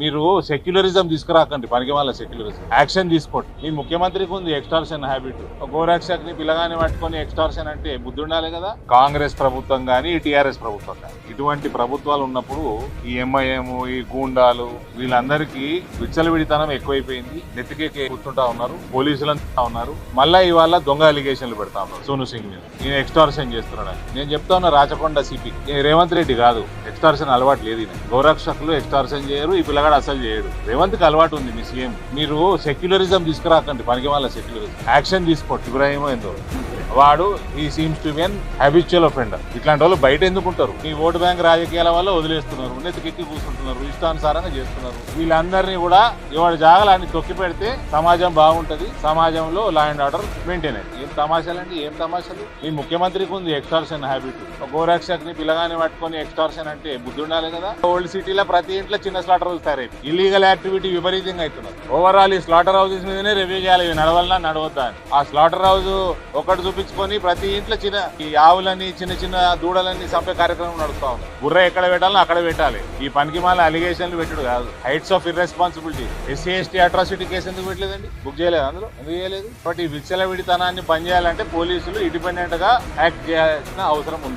మీరు సెక్యులరిజం తీసుకురాకండి పనికి వాళ్ళ సెక్యులరిజం యాక్షన్ తీసుకోండి. మీ ముఖ్యమంత్రికి ఉంది ఎక్స్టార్షన్ హ్యాబిట్ గోరక్షక్ని పిల్లగాని పట్టుకొని ఎక్స్టార్షన్ అంటే బుద్ధి ఉండాలి కదా? కాంగ్రెస్ ప్రభుత్వం కానీ టీఆర్ఎస్ ప్రభుత్వం కానీ ఇటువంటి ప్రభుత్వాలు ఉన్నప్పుడు ఈ ఎంఐఎం ఈ గూండాలు వీళ్ళందరికీ విచ్చలవిడితనం ఎక్కువైపోయింది. నెత్తికే కూర్చుంటా ఉన్నారు పోలీసులంతా ఉన్నారు. మళ్ళా ఇవాళ దొంగ అలిగేషన్లు పెడతా ఉన్నారు సోను సింగ్ మీద. నేను ఎక్స్టార్షన్ చేస్తున్నాడని. నేను చెప్తా ఉన్నా రాచకొండ సిపి రేవంత్ రెడ్డి కాదు. ఎక్స్టార్షన్ అలవాటు లేదు ఈయన. గౌరక్షకులు ఎక్స్టార్షన్ చేయరు ఈ పిల్లగాడు అసలు చేయడు. రేవంత్కి అలవాటు ఉంది మీ సీఎం. మీరు సెక్యులరిజం తీసుకురాకండి పనికి వాళ్ళ సెక్యులరిజం. యాక్షన్ తీసుకోండి ఇబ్రాహిమో ఏందో. వాడు ఈ seems to be an habitual offender ఇట్లాంటి వాళ్ళు బయట ఎందుకుంటారు ఈ ఓటు బ్యాంక్ రాజకీయాల వల్ల వదిలేస్తున్నారు నెత్తికెక్కి కూర్చుంటున్నారు ఇష్టానుసారంగా చేస్తున్నారు. వీళ్ళందరినీ కూడా ఇవాడు జాగలాన్ని తొక్కి పెడితే సమాజం బాగుంటుంది సమాజంలో లా అండ్ ఆర్డర్ మెయింటైన్ అయ్యింది ఏం తమాషాలండి? ఏం తమాషాలు? మీ ముఖ్యమంత్రికి ఉంది ఎక్స్టార్షన్ హ్యాబిట్ గోరక్షక్ని పిల్లగాని పట్టుకొని ఎక్స్టార్షన్ అంటే బుద్ధి ఉండాలి కదా? ఓల్డ్ సిటీలో ప్రతి ఇంట్లో చిన్న స్లాటర్ హౌస్ తయారైంది ఇల్లీగల్ యాక్టివిటీ విపరీతంగా అవుతున్నారు ఓవరాల్ ఈ స్లాటర్ హౌసెస్ మీదనే రివ్యూ చేయాలి ఇవి నడవాలన్నా నడవద్దా అని. ఆ స్లాటర్ హౌస్ ఒకటి చూపి చూపించుకొని ప్రతి ఇంట్లో చిన్న ఈ ఆవులని చిన్న చిన్న దూడలని చంపే కార్యక్రమం నడుస్తా ఉంది. బుర్ర ఎక్కడ పెట్టాలో అక్కడ పెట్టాలి. ఈ పనికి మాల అలిగేషన్లు పెట్టుడు కాదు. Heights of irresponsibility SC ST atrocity case ఎందుకు పెట్టలేదండి? బుక్ చేయలేదు అందులో? ఎందుకు చేయలేదు? బట్ ఈ విచ్చలవిడితనాన్ని పనిచేయాలంటే పోలీసులు ఇండిపెండెంట్గా యాక్ట్ చేయాల్సిన అవసరం ఉంది.